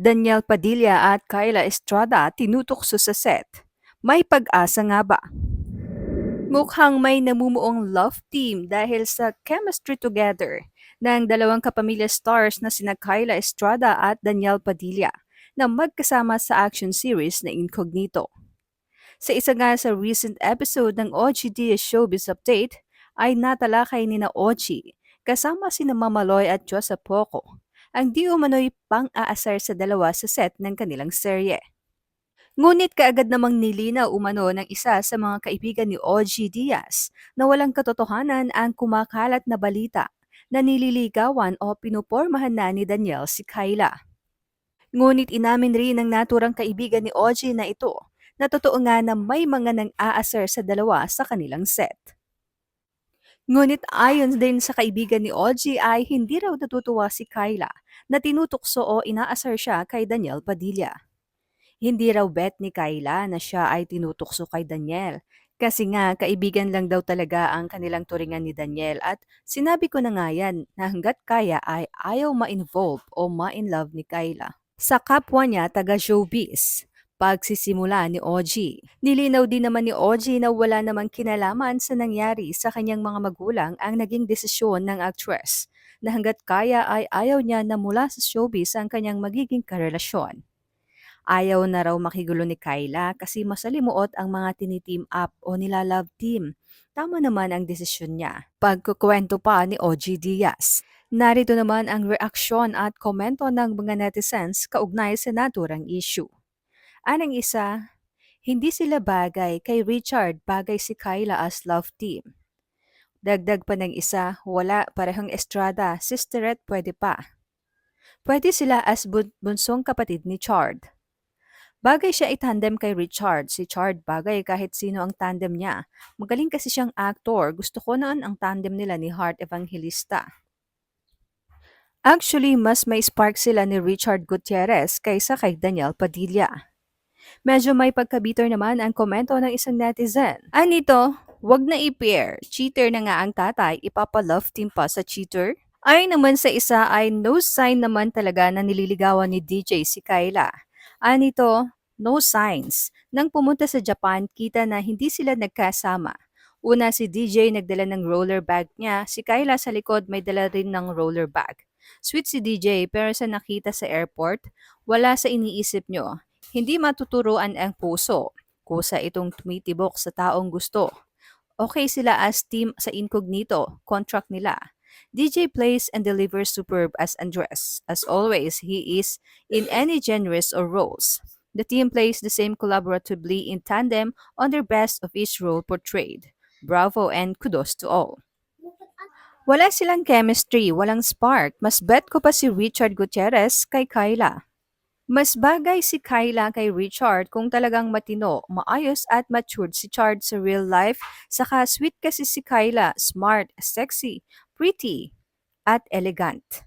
Daniel Padilla at Kyla Estrada tinutokso sa set. May pag-asa nga ba? Mukhang may namumuong love team dahil sa chemistry together ng dalawang kapamilya stars na sina Kyla Estrada at Daniel Padilla na magkasama sa action series na Incognito. Sa isa nga sa recent episode ng OGD Showbiz Update ay natalakay ni na OG kasama sina Mamaloy at Joseph Poco ang di umano'y pang-aasar sa dalawa sa set ng kanilang serye. Ngunit kaagad namang nilinaw umano ng isa sa mga kaibigan ni OG Diaz na walang katotohanan ang kumakalat na balita na nililigawan o pinupormahan na ni Daniel si Kyla. Ngunit inamin rin ng naturang kaibigan ni OG na ito na totoo nga na may mga nang aasar sa dalawa sa kanilang set. Ngunit ayon din sa kaibigan ni OG ay hindi raw natutuwa si Kyla na tinutokso o inaasar siya kay Daniel Padilla. Hindi raw bet ni Kyla na siya ay tinutokso kay Daniel kasi nga kaibigan lang daw talaga ang kanilang turingan ni Daniel at sinabi ko na nga yan na hanggat kaya ay ayaw ma-involve o ma-inlove ni Kyla. Sa kapwa niya taga showbiz, pagsisimula ni OG. Nilinaw din naman ni OG na wala namang kinalaman sa nangyari sa kanyang mga magulang ang naging desisyon ng actress na hanggat kaya ay ayaw niya na mula sa showbiz ang kanyang magiging karelasyon. Ayaw na raw makigulo ni Kyla kasi masalimuot ang mga tiniteam up o nila-love team. Tama naman ang desisyon niya. Pagkukwento pa ni OG Diaz. Narito naman ang reaksyon at komento ng mga netizens kaugnay sa naturang issue. Anang isa, hindi sila bagay kay Richard, bagay si Kyla as love team. Dagdag pa ng isa, wala parehong Estrada, sisterette pwede pa. Pwede sila as bun- bunsong kapatid ni Chard. Bagay siya itandem kay Richard. Si Chard bagay kahit sino ang tandem niya. Magaling kasi siyang actor. Gusto ko noon ang tandem nila ni Heart Evangelista. Actually, mas may spark sila ni Richard Gutierrez kaysa kay Daniel Padilla. Medyo may pagkabitter naman ang komento ng isang netizen. Anito, wag na i-pair. Cheater na nga ang tatay, ipapa-love team pa sa cheater? Ay naman sa isa ay no sign naman talaga na nililigawan ni DJ si Kyla. Anito, no signs. Nang pumunta sa Japan, kita na hindi sila nagkasama. Una si DJ nagdala ng roller bag niya, si Kyla sa likod may dala rin ng roller bag. Sweet si DJ pero sa nakita sa airport, wala sa iniisip nyo. Hindi matuturuan ang puso. Kusa itong tumitibok sa taong gusto. Okay sila as team sa incognito, contract nila. DJ plays and delivers superb as Andres. As always, he is in any genres or roles. The team plays the same collaboratively in tandem on their best of each role portrayed. Bravo and kudos to all. Wala silang chemistry, walang spark. Mas bet ko pa si Richard Gutierrez kay Kyla. Mas bagay si Kyla kay Richard kung talagang matino, maayos at matured si Chard sa real life, saka sweet kasi si Kyla, smart, sexy, pretty, at elegant.